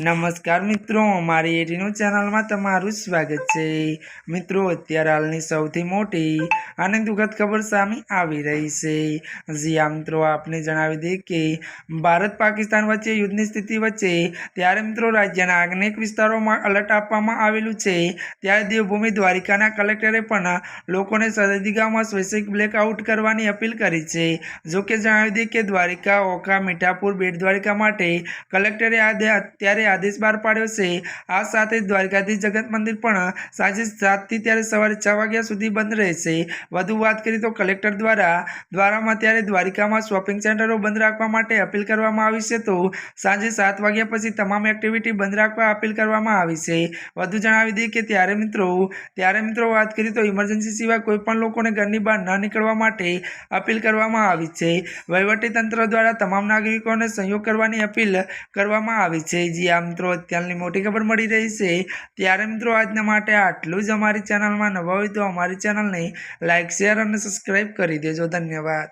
નમસ્કાર મિત્રો મારી એટીનું ચેનલમાં તમારું સ્વાગત છે. મિત્રો, અત્યારે હાલની સૌથી મોટી અને દુઃખદ ખબર સામે આવી રહી છે. જી આ મિત્રો, આપને જણાવી દઈએ કે ભારત પાકિસ્તાન વચ્ચે યુદ્ધની સ્થિતિ વચ્ચે ત્યારે મિત્રો રાજ્યના અનેક વિસ્તારોમાં અલર્ટ આપવામાં આવેલું છે. ત્યારે દેવભૂમિ દ્વારિકાના કલેક્ટરે પણ લોકોને સરહદી ગામમાં સ્વૈચ્છિક બ્લેકઆઉટ કરવાની અપીલ કરી છે. જોકે જણાવી દઈએ કે દ્વારિકા, ઓખા, મીઠાપુર, બેટ દ્વારિકા માટે કલેક્ટરે આદે અત્યારે આદેશ બહાર પાડ્યો છે. આ સાથે દ્વારકાધીશ જગત મંદિર પણ સાંજે સાતથી ત્યારે સવારે છ વાગ્યા સુધી બંધ રહેશે. વધુ વાત કરીએ તો કલેક્ટર દ્વારા દ્વારામાં ત્યારે દ્વારિકામાં શોપિંગ સેન્ટરો બંધ રાખવા માટે અપીલ કરવામાં આવી છે તો સાંજે સાત વાગ્યા પછી તમામ એક્ટિવિટી બંધ રાખવા અપીલ કરવામાં આવી છે. વધુ જણાવી દઈએ કે ત્યારે મિત્રો ત્યારે મિત્રો વાત કરીએ તો ઇમરજન્સી સિવાય કોઈપણ લોકોને ઘરની બહાર ન નીકળવા માટે અપીલ કરવામાં આવી છે. વહીવટી તંત્ર દ્વારા તમામ નાગરિકોને સહયોગ કરવાની અપીલ કરવામાં આવી છે. જી આ મિત્રો, અત્યારની મોટી ખબર મળી રહી છે. ત્યારે મિત્રો, આજના માટે આટલું જ અમારી ચેનલમાં નવા હોય તો અમારી ચેનલને લાઇક શેર અને સબસ્ક્રાઈબ કરી દેજો. ધન્યવાદ.